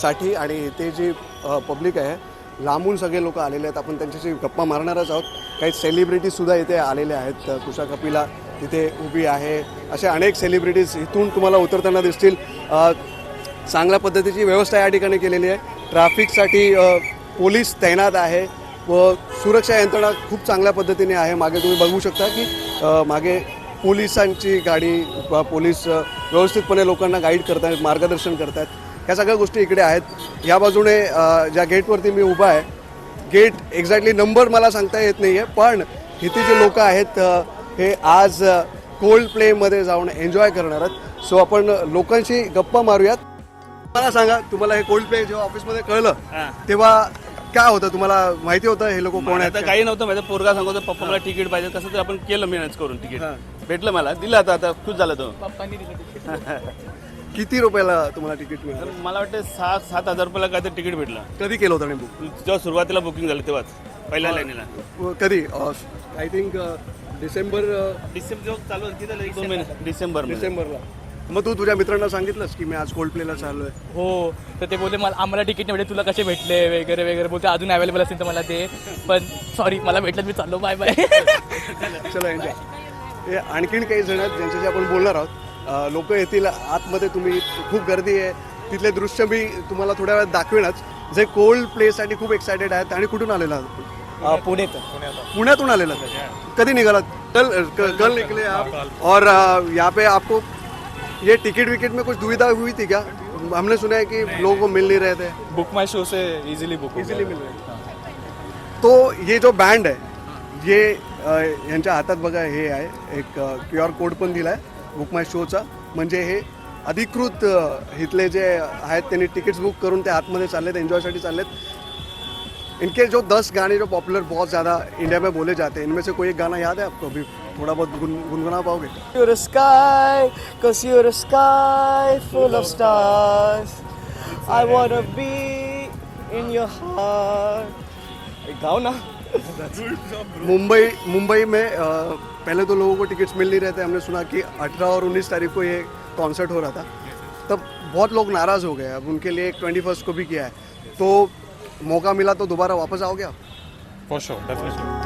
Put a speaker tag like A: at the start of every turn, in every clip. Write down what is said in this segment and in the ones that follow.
A: साठी आणि इथे जी पब्लिक आहे लांबून सगळे लोक आलेले आहेत. आपण त्यांच्याशी गप्पा मारणारच आहोत. काही सेलिब्रिटीजसुद्धा इथे आलेले आहेत. कुशा कपिला तिथे उभी आहे. असे अनेक सेलिब्रिटीज इथून तुम्हाला उतरताना दिसतील. चांगल्या पद्धतीची व्यवस्था या ठिकाणी केलेली आहे. ट्रॅफिकसाठी पोलीस तैनात आहे व सुरक्षा यंत्रणा खूप चांगल्या पद्धतीने आहे. मागे तुम्ही बघू शकता की मागे पोलिसांची गाडी पोलीस व्यवस्थितपणे लोकांना गाईड करत आहेत मार्गदर्शन करत आहेत ह्या सगळ्या गोष्टी इकडे आहेत. या बाजूने ज्या गेटवरती मी उभा आहे गेट एक्झॅक्टली नंबर मला सांगता येत नाही आहे पण इथे जे लोक आहेत हे आज कोल्ड प्लेमध्ये जाऊन एन्जॉय करणार आहेत. सो आपण लोकांशी गप्पा मारूयात. मला सांगा तुम्हाला हे कोल्ड प्ले जेव्हा ऑफिसमध्ये कळलं. तेव्हा काय होतं? तुम्हाला माहिती होतं हे लोक कोण आहेत?
B: काही नव्हतं माझा पोरगा सांगतो पप्पा मला तिकीट पाहिजे. कसं तर आपण केलं मॅनेज करून तिकीट.
A: हा.
B: भेटलं मला. दिलं आता आता खुश झाला तो.
A: किती रुपयाला तुम्हाला तिकीट
B: तर
A: मिळालं
B: मला वाटतं सात सात हजार रुपयाला काहीतरी तिकीट भेटलं.
A: कधी केलं होतं नेमकं
B: जेव्हा सुरुवातीला बुकिंग झालं तेव्हाच पहिल्या लाईनीला
A: कधी? आय थिंक डिसेंबर
B: डिसेंबर जेव्हा चालू होती तर एक दोन महिने डिसेंबर
A: डिसेंबरला. मग तू तुझ्या मित्रांना सांगितलंस की मी आज कोल्ड प्लेला चाललो आहे
C: हो तर ते बोलले मला आम्हाला तिकीट नाही भेटले तुला कसे भेटले? वगैरे वगैरे बोलते अजून अवेलेबल असेल तर मला ते पण सॉरी मला भेटलं मी चाललो बाय बाय
A: चला एन्जॉय हे आणखीन काही जण आहेत ज्यांच्याशी आपण बोलणार आहोत. लोक येतील आतमध्ये तुम्ही खूप गर्दी आहे. तिथले दृश्य मी तुम्हाला थोड्या वेळात दाखवेनच. जे कोल्ड प्लेसाठी खूप एक्सायटेड आहेत आणि कुठून आलेला?
C: पुण्यात.
A: पुण्यातून आलेला कधी निघालात? कल कल निकले आप. और यहाँ पे आपको ये टिकट विकेट में कुछ दुविधा हुई थी क्या? हमने सुना है कि लोगों को मिल नहीं रहे थे।
C: बुक माय शो से इजीली बुक
A: इझिली मिल रहे तो ये जो बँड आहे ये यांच्या हातात बघा हे आहे एक क्यू आर कोड पण दिला आहे बुक माय शोचा म्हणजे हे अधिकृत अ, इथले जे आहेत त्यांनी तिकीट्स बुक करून ते आतमध्ये चाललेत एन्जॉयसाठी चाललेत. इनके जो दस गाने जो पॉपुलर बहुत ज़्यादा इंडिया में बोले जाते हैं इनमें से कोई एक गाना याद है आपको? अभी थोड़ा बहुत गुन गुनगुना पाओगे?
C: You're a sky, cause you're a sky full of stars. I wanna be in your heart. गाओ ना.
A: मुंबई मुंबई में पहले तो लोगों को टिकट्स मिल नहीं रहे थे। हमने सुना कि 18 और 19 तारीख को ये कॉन्सर्ट हो रहा था। तब बहुत लोग नाराज़ हो गए। अब उनके लिए एक ट्वेंटी फर्स्ट को भी किया है। तो मौका मिला तो दोबारा वापस आओगे आप?
D: फॉर श्योर डेफिनेटली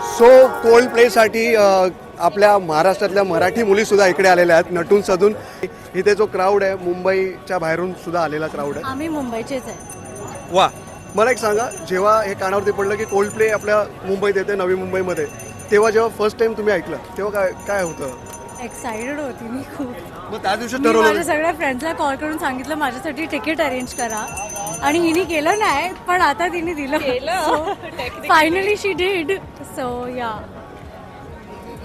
A: सो कोल्ड प्लेसाठी अ, आपल्या महाराष्ट्रातल्या मराठी मुलीसुद्धा इकडे आलेल्या आहेत. नटून सजून इथे जो क्राऊड आहे मुंबईच्या बाहेरून सुद्धा आलेला क्राऊड आहे.
E: आम्ही मुंबईचेच आहे.
A: वा. मला एक सांगा जेव्हा हे कानावरती पडलं की कोल्ड प्ले आपल्या मुंबईत येते नवी मुंबईमध्ये तेव्हा जेव्हा फर्स्ट टाइम तुम्ही ऐकलं तेव्हा काय काय होतं?
E: एक्साइटेड होती मी खूप.
A: मग त्या दिवशी
E: मी माझ्या सगळ्या फ्रेंड्सला कॉल करून सांगितलं माझ्यासाठी तिकीट अरेंज करा. आणि हिने केलं नाही पण आता तिने दिलं. फायनली शी डीड सो या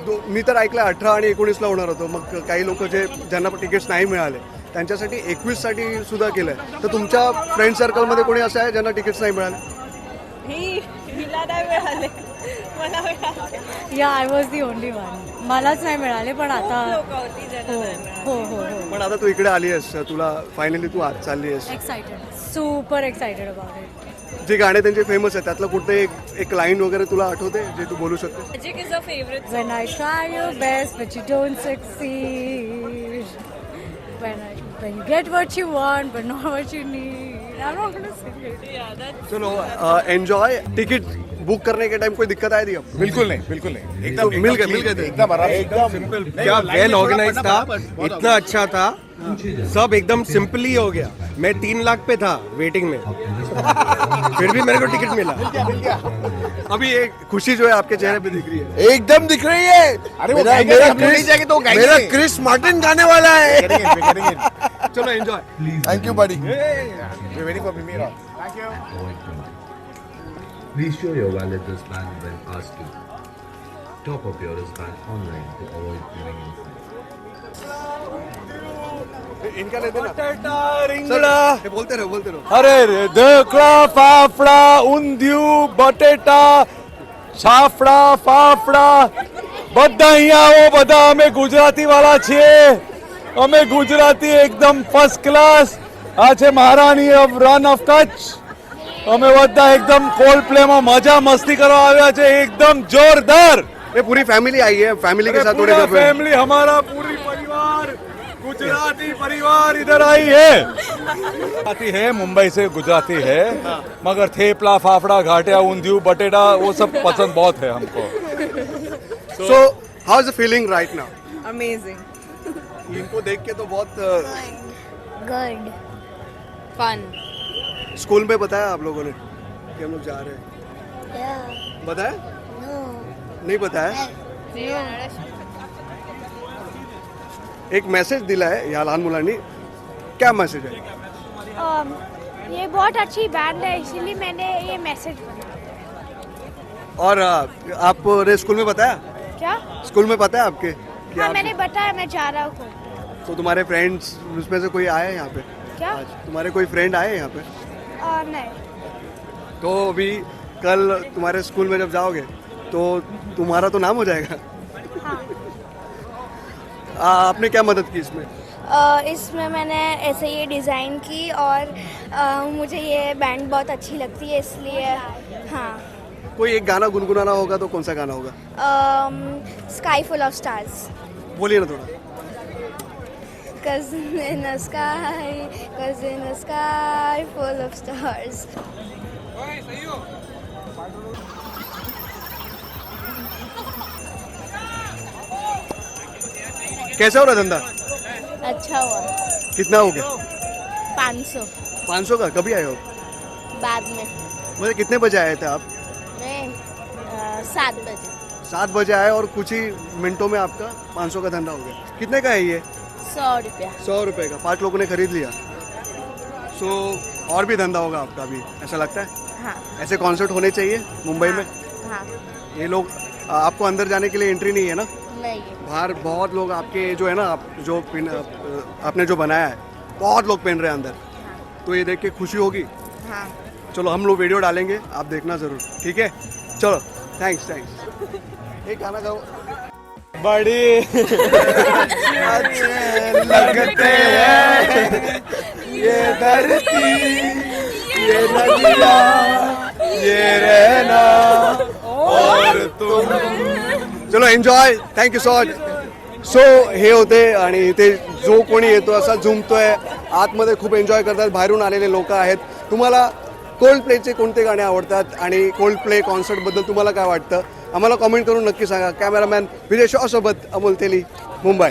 A: दो- मी तर ऐकलं अठरा आणि एकोणीसला होणार होतं. मग काही लोक जे ज्यांना तिकीट्स नाही मिळाले त्यांच्यासाठी एकवीससाठी सुद्धा केलंय. तर तुमच्या फ्रेंड सर्कलमध्ये कोणी असं आहे ज्यांना तिकीट्स नाही मिळाले?
E: या I was the only one मलाच नाही मिळाले पण आता हो हो हो हो.
A: पण आता तू इकडे आली आहेस. तुला फायनली तू आज चालली आहेस.
E: Excited super excited about it
A: जे गाणे त्यांचे फेमस आहे त्यातलं कुठे एक एक लाईन वगैरे तुला आठवते जे तू बोलू शकते?
E: When I try your best, but you don't succeed. When I when you get what you want, but not what you need. I'm not gonna sing it. Yeah, that's.
A: चलो एंजॉय टिकट बुक करने के time कोई दिक्कत आई थी अब?
D: बिल्कुल नहीं बिल्कुल नहीं।
A: एकदम मिल गए मिल गए थे।
D: एकदम आराम से, एकदम सिंपल
F: क्या वेल ऑर्गेनाइज था इतना अच्छा था। सब एकदम सिंपली हो गया। मैं तीन लाख पे था वेटिंग में। फिर भी मेरे को टिकट मिला।
A: अभी एक खुशी जो है आपके चेहरे पे दिख रही है।
F: एकदम दिख रही है।
D: अरे वो
F: मेरा मेरा
D: जाएँगे तो
F: मेरा क्रिस मार्टिन गाने वाला है।
A: चलो
D: enjoy thank you buddy
G: Please. show your valid wristband when to. Top up your wristband online to avoid inside.
A: इनका नहीं देना
C: रिंगड़ा
A: ये बोलते रहो बोलते रहो
C: अरे रे ढोकळा फाफडा ઊંધિયું બટેટા છાફડા ફાફડા બધા અહીંયા આવો બધા અમે ગુજરાતી વાળા છીએ અમે ગુજરાતી એકદમ ફર્સ્ટ ક્લાસ આ છે મહારાણી ઓફ રન ઓફ કચ્છ અમે બધા એકદમ કોલ્ડ પ્લેમાં મજા મસ્તી કરવા આવ્યા છે એકદમ જોરદાર
A: ये पूरी फैमिली आई है फैमिली के
C: अरे
A: साथ थोड़े
C: पूरा
A: देर पे-
C: फैमिली हमारा पूरी परिवार गुजराती परिवार इधर आई है गुजराती है मुंबई से गुजराती है मगर थेपला फाफड़ा घाटिया ऊंधियू बटेटा वो सब पसंद बहुत है हमको
A: So, how is the feeling right now?
H: Amazing.
A: इनको देख के तो बहुत अ,
E: Good.
H: Fun.
A: स्कूल में बताया आप लोगों ने कि हम लोग जा रहे हैं
E: Yeah.
A: बताया
E: No.
A: नहीं बताया एक मैसेज दिला है या लहान मुलांनी। क्या मैसेज है?
E: Um, ये बहुत अच्छी बैंड है इसीलिए मैंने ये मैसेज
A: और अ, आपने स्कूल में बताया
E: क्या?
A: स्कूल में पता है आपके? कि
E: हाँ
A: आप-
E: मैंने बताया मैं जा रहा हूँ।
A: तो तुम्हारे फ्रेंड्स उसमें से कोई आए यहाँ पे?
E: क्या?
A: आज तुम्हारे कोई फ्रेंड आए यहाँ पे?
E: आ, नहीं।
A: तो अभी कल तुम्हारे स्कूल में जब जाओगे तो तुम्हारा तो नाम हो जाएगा। आपने क्या मदद की इसमें?
E: इसमें मैंने ऐसे ये डिज़ाइन की और मुझे ये बैंड बहुत अच्छी लगती है इसलिए हाँ।
A: कोई एक गाना गुनगुनाना होगा तो कौन सा गाना होगा?
E: स्काई फुल ऑफ़ स्टार्स
A: बोलिए ना थोड़ा।
E: Cause in the sky, cause in the sky full of stars.
A: कैसा हो रहा धंधा?
E: अच्छा हुआ।
A: कितना हो गया?
E: पाँच सौ।
A: पाँच सौ का? कभी आए हो?
E: बाद में।
A: मतलब कितने बजे आए थे आप?
E: मैं अ, सात बजे।
A: सात बजे आए और कुछ ही मिनटों में आपका पाँच सौ का धंधा हो गया। कितने का है ये?
E: सौ रुपया।
A: सौ रुपए का। पाँच लोगों ने खरीद लिया। सो और भी धंधा होगा आपका अभी ऐसा लगता है?
E: हाँ।
A: ऐसे कॉन्सर्ट होने चाहिए मुंबई में?
E: हाँ
A: ये लोग आ, आपको अंदर जाने के लिए एंट्री नहीं है ना?
E: नहीं
A: बाहर बहुत लोग आपके जो है ना आप जो पिन आपने जो बनाया है बहुत लोग पहन रहे हैं अंदर। तो ये देख के खुशी होगी?
E: हाँ।
A: चलो हम लोग वीडियो डालेंगे आप देखना ज़रूर ठीक है? चलो थैंक्स थैंक्स एक गाना गाओ।
C: बड़ी लगते हैं ये धरती ये नदिया।
A: चलो enjoy thank you so much so हे होते आणि इथे जो कोणी येतो असा झुमतोय आतमध्ये खूप एन्जॉय करतात बाहेरून आलेले लोक आहेत. तुम्हाला कोल्ड प्लेचे कोणते गाणे आवडतात आणि कोल्ड प्ले कॉन्सर्टबद्दल तुम्हाला काय वाटतं? आम्हाला कॉमेंट करून नक्की सांगा. कॅमेरामॅन विजय शॉसोबत अमोल तेली मुंबई.